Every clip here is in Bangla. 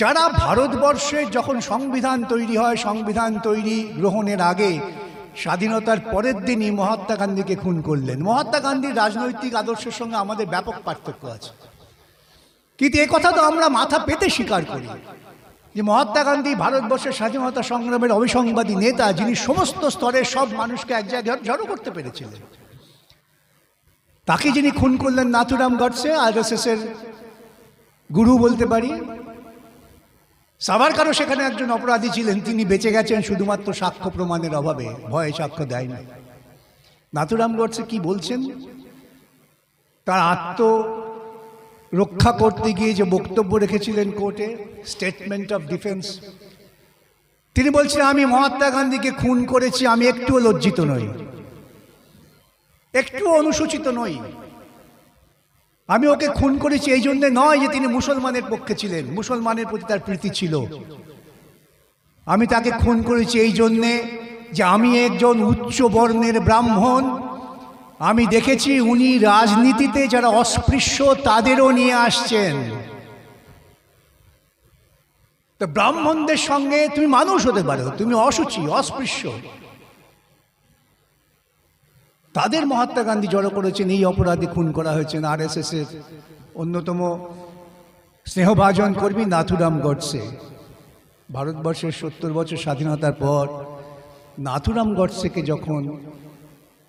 যারা ভারতবর্ষে যখন সংবিধান তৈরি হয়, সংবিধান তৈরি গ্রহণের আগে স্বাধীনতার পরের দিনই মহাত্মা গান্ধীকে খুন করলেন। মহাত্মা গান্ধীর রাজনৈতিক আদর্শের সঙ্গে আমাদের ব্যাপক পার্থক্য আছে। কিন্তু এ কথা তো আমরা মাথা পেতে স্বীকার করি যে মহাত্মা গান্ধী ভারতবর্ষের স্বাধীনতা সংগ্রামের অভিসংবাদী নেতা যিনি সমস্ত স্তরের সব মানুষকে এক জায়গায় জড়ো করতে পেরেছিলেন। তাকে যিনি খুন করলেন নাথুরাম গডসে, আর এর গুরু বলতে পারি সাভারকারও সেখানে একজন অপরাধী ছিলেন, তিনি বেঁচে গেছেন শুধুমাত্র সাক্ষ্য প্রমাণের অভাবে, ভয়ে সাক্ষ্য দেয়নি নাথুরাম গডসে কি বলছেন? তার আত্ম রক্ষা করতে গিয়ে যে বক্তব্য রেখেছিলেন কোর্টে স্টেটমেন্ট অফ ডিফেন্স তিনি বলছেন, আমি মহাত্মা গান্ধীকে খুন করেছি, আমি একটুও লজ্জিত নই। একটু অনুসূচিত নই। আমি ওকে খুন করেছি এই জন্যে নয় যে তিনি মুসলমানের পক্ষে ছিলেন। মুসলমানের প্রতি তার প্রীতি ছিল। আমি তাকে খুন করেছি এই জন্যে যে আমি একজন উচ্চ বর্ণের ব্রাহ্মণ। আমি দেখেছি উনি রাজনীতিতে যারা অস্পৃশ্য, তাদেরও নিয়ে আসছেন। তো ব্রাহ্মণদের সঙ্গে তুমি মানুষ হতে পারো, তুমি অসুচি, অস্পৃশ্য। তাদের মহাত্মা গান্ধী জড়ো করেছেন, এই অপরাধে খুন করা হয়েছেন আর এস এর অন্যতম স্নেহভাজন কর্মী নাথুরাম গডসে। ভারতবর্ষের সত্তর বছর স্বাধীনতার পর নাথুরাম গডসেকে যখন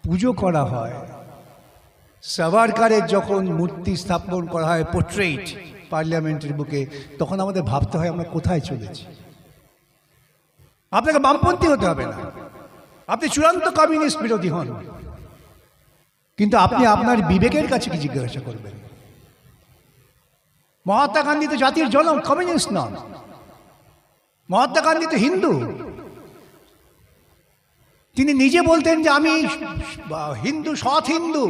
পুজো করা হয়, সাভারকারের যখন মূর্তি স্থাপন করা হয় পোর্ট্রেট পার্লামেন্টের বুকে, তখন আমাদের ভাবতে হয় আমরা কোথায় চলেছি। আপনাকে বামপন্থী হতে হবে না। আপনি চূড়ান্ত কমিউনিস্ট বিরোধী হন। কিন্তু আপনি আপনার বিবেকের কাছে কি জিজ্ঞাসা করবেন? মহাত্মা গান্ধী তো জাতির জনক কমিউনিস্ট নন। মহাত্মা গান্ধী তো হিন্দু। তিনি নিজে বলতেন যে আমি হিন্দু সৎ হিন্দু।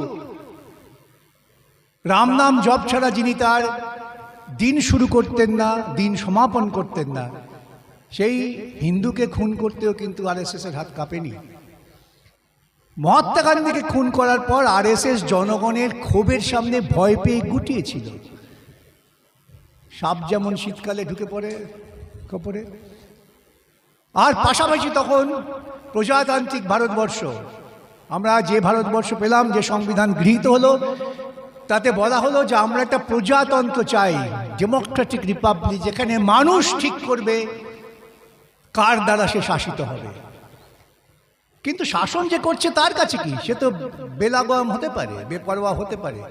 রাম নাম জপ ছাড়া যিনি তার দিন শুরু করতেন না দিন সমাপন করতেন না সেই হিন্দুকে খুন করতেও কিন্তু আর এস এর হাত কাঁপেনি। মহাত্মা গান্ধীকে খুন করার পর আরএসএস জনগণের ক্ষোভের সামনে ভয় পেয়ে গুটিয়েছিল। সাপ যেমন শীতকালে ঢুকে পড়ে, কপরে। আর পাশাপাশি তখন প্রজাতান্ত্রিক ভারতবর্ষ। আমরা যে ভারতবর্ষ পেলাম, যে সংবিধান গৃহীত হলো, তাতে বলা হলো যে আমরা একটা প্রজাতন্ত্র চাই ডেমোক্রেটিক রিপাবলিক যেখানে মানুষ ঠিক করবে কার দ্বারা সে শাসিত হবে। কিন্তু শাসন যে করছে তার কাছে কি? সে তো বেলাগম হতে পারে, বেপরোয়া হতে পারে।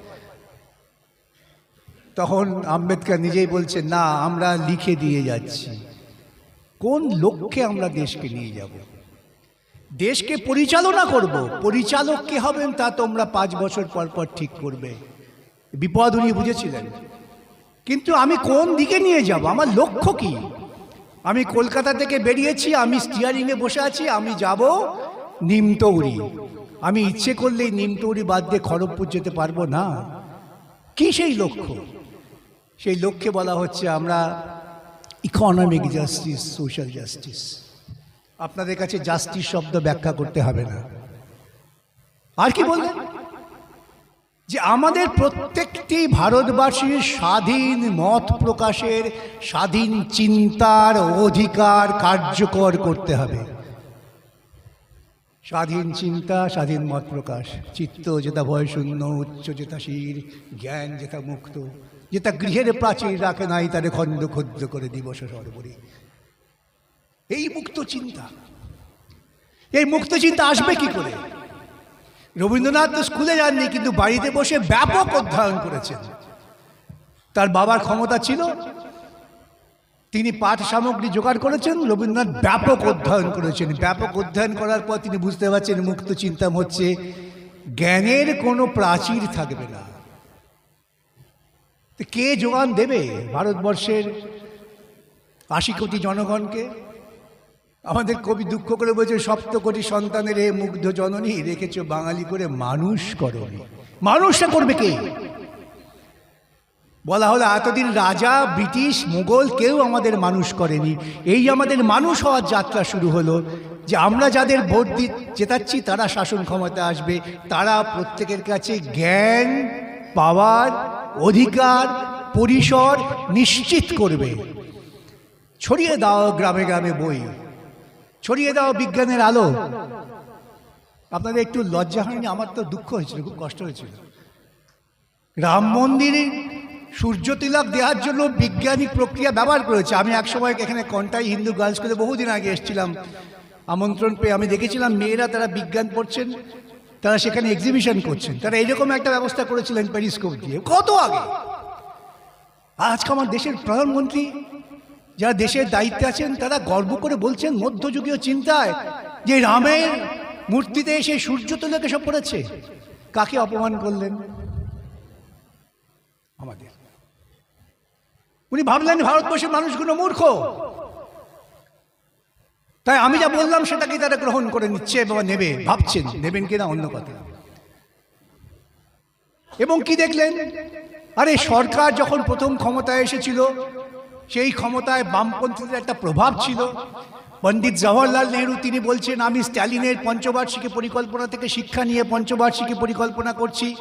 তখন আম্বেদকর নিজেই বলছেন, না, আমরা লিখে দিয়ে যাচ্ছি। কোন লক্ষ্যে আমরা দেশকে নিয়ে যাব? দেশকে পরিচালনা করব। পরিচালক কে হবেন তা তোমরা পাঁচ বছর পর পর ঠিক করবে। বিপদ উনি বুঝেছিলেন। কিন্তু আমি কোন দিকে নিয়ে যাব? আমার লক্ষ্য কি? আমি কলকাতা থেকে বেরিয়েছি, আমি স্টিয়ারিংয়ে বসে আছি, আমি যাব নিমতৌরি। আমি ইচ্ছে করলেই নিমতৌরি বাদ দিয়ে খড়গপুর যেতে পারব না। কি সেই লক্ষ্য? সেই লক্ষ্যে বলা হচ্ছে আমরা ইকোনমিক জাস্টিস সোশ্যাল জাস্টিস আপনাদের কাছে জাস্টিস শব্দ ব্যাখ্যা করতে হবে না। আর কি বললেন যে আমাদের প্রত্যেকটি ভারতবাসীর স্বাধীন মত প্রকাশের স্বাধীন চিন্তার অধিকার কার্যকর করতে হবে। স্বাধীন চিন্তা, স্বাধীন মত প্রকাশ। চিত্ত যেটা ভয়শূন্য, উচ্চ যেটা শির, জ্ঞান যেটা মুক্ত। যেটা গৃহের প্রাচীর রাখে নাই, তারে খণ্ড ক্ষুদ্র করে দিবস সর্বরি। এই মুক্ত চিন্তা। এই মুক্ত চিন্তা আসবে কি করে? রবীন্দ্রনাথ তো স্কুলে যাননি, কিন্তু বাড়িতে বসে ব্যাপক অধ্যয়ন করেছেন। তার বাবার ক্ষমতা ছিল তিনি পাঠ সামগ্রী জোগাড় করেছেন, রবীন্দ্রনাথ ব্যাপক অধ্যয়ন করেছেন। ব্যাপক অধ্যয়ন করার পর তিনি বুঝতে পারছেন, মুক্ত চিন্তা হচ্ছে, জ্ঞানের কোনো প্রাচীর থাকবে না। কে যোগান দেবে ভারতবর্ষের আশি কোটি জনগণকে? আমাদের কবি দুঃখ করে বলছে, সপ্ত কোটি সন্তানের এ মুগ্ধ জননী, রেখেছ বাঙালি করে মানুষ করনি। মানুষটা করবে কে? বলা হলো, এতদিন রাজা, ব্রিটিশ, মুঘল কেউ আমাদের মানুষ করেনি। এই আমাদের মানুষ হওয়ার যাত্রা শুরু হলো যে আমরা যাদের ভোট দি, জেতাচ্ছি, তারা শাসন ক্ষমতা আসবে। তারা প্রত্যেকের কাছে জ্ঞান, পাওয়ার, অধিকার, পরিসর নিশ্চিত করবে। ছড়িয়ে দাও গ্রামে গ্রামে বই। ছড়িয়ে দাও বিজ্ঞানের আলো। আপনাদের একটু লজ্জা হয়নি? আমার তো দুঃখ হয়েছিল, খুব কষ্ট হয়েছিল। রাম মন্দিরে সূর্য তিলক দেওয়ার জন্য বিজ্ঞানিক প্রক্রিয়া ব্যবহার করেছে। আমি একসময় এখানে কন্টাই হিন্দু গার্লস স্কুলে বহুদিন আগে এসেছিলাম। আমন্ত্রণ পেয়ে আমি দেখেছিলাম, মেয়েরা তারা বিজ্ঞান পড়ছেন, তারা সেখানে এক্সিবিশন করছেন। তারা এইরকম একটা ব্যবস্থা করেছিলেন প্যারিস্কোপ দিয়ে। কত আগে? আজকে আমার দেশের প্রধানমন্ত্রী যারা দেশের দায়িত্বে আছেন, তারা গর্ব করে বলছেন মধ্যযুগীয় চিন্তায় যে রামের মূর্তিতে এসে সূর্য তোলাকে সব পড়েছে। কাকে অপমান করলেন? আমাদের। উনি ভাবলেন ভারতবর্ষের মানুষগুলো মূর্খ। তাই আমি যা বললাম সেটাকে তারা গ্রহণ করে নিচ্ছে বা নেবে, ভাবছেন, নেবেন কিনা অন্য কথা। এবং কি দেখলেন? আরে সরকার যখন প্রথম ক্ষমতায় এসেছিল, সেই ক্ষমতায় বামপন্থীদের একটা প্রভাব ছিল। পণ্ডিত জওয়াহরলাল নেহরু তিনি বলছেন, আমি স্ট্যালিনের পঞ্চবার্ষিকী পরিকল্পনা থেকে শিক্ষা নিয়ে পঞ্চবার্ষিকী পরিকল্পনা করছি।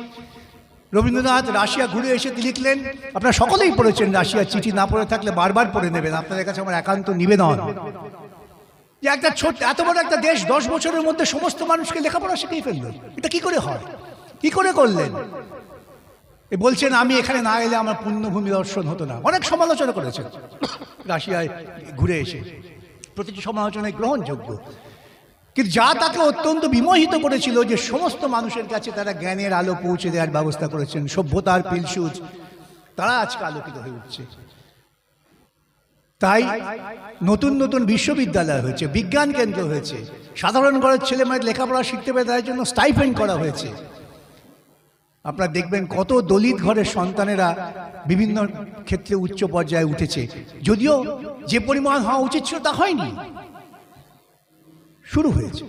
রবীন্দ্রনাথ রাশিয়া ঘুরে এসে লিখলেন, আপনারা সকলেই পড়েছেন রাশিয়ার চিঠি, না পড়ে থাকলে বারবার পড়ে নেবেন, আপনাদের কাছে আমার একান্ত নিবেদন। যে একটা ছোট, এত বড় একটা দেশ দশ বছরের মধ্যে সমস্ত মানুষকে লেখাপড়া শিখিয়ে ফেলল, এটা কি করে হয়? কি করে করলেন? বলছেন, আমি এখানে না এলে আমার পুণ্যভূমি দর্শন হতো না। অনেক সমালোচনা করেছেন, রাশিয়ায় ঘুরে এসে। প্রতিটি সমালোচনায় গ্রহণযোগ্য। কিন্তু যা তাকে অত্যন্ত বিমোহিত করেছিল যে সমস্ত মানুষের কাছে তারা জ্ঞানের আলো পৌঁছে দেওয়ার ব্যবস্থা করেছেন, সভ্যতার পিলসুজ, তারা আজকে আলোকিত হয়ে উঠছে। তাই নতুন নতুন বিশ্ববিদ্যালয় হয়েছে, বিজ্ঞান কেন্দ্র হয়েছে, সাধারণ ঘরের ছেলে মেয়ের লেখাপড়া শিখতে পারে তার জন্য স্টাইফেন্ড করা হয়েছে। আপনারা দেখবেন কত দলিত ঘরের সন্তানেরা বিভিন্ন ক্ষেত্রে উচ্চ পর্যায়ে উঠেছে। যদিও যে পরিমাণ হওয়া উচিত ছিল তা হয়নি। শুরু হয়েছে।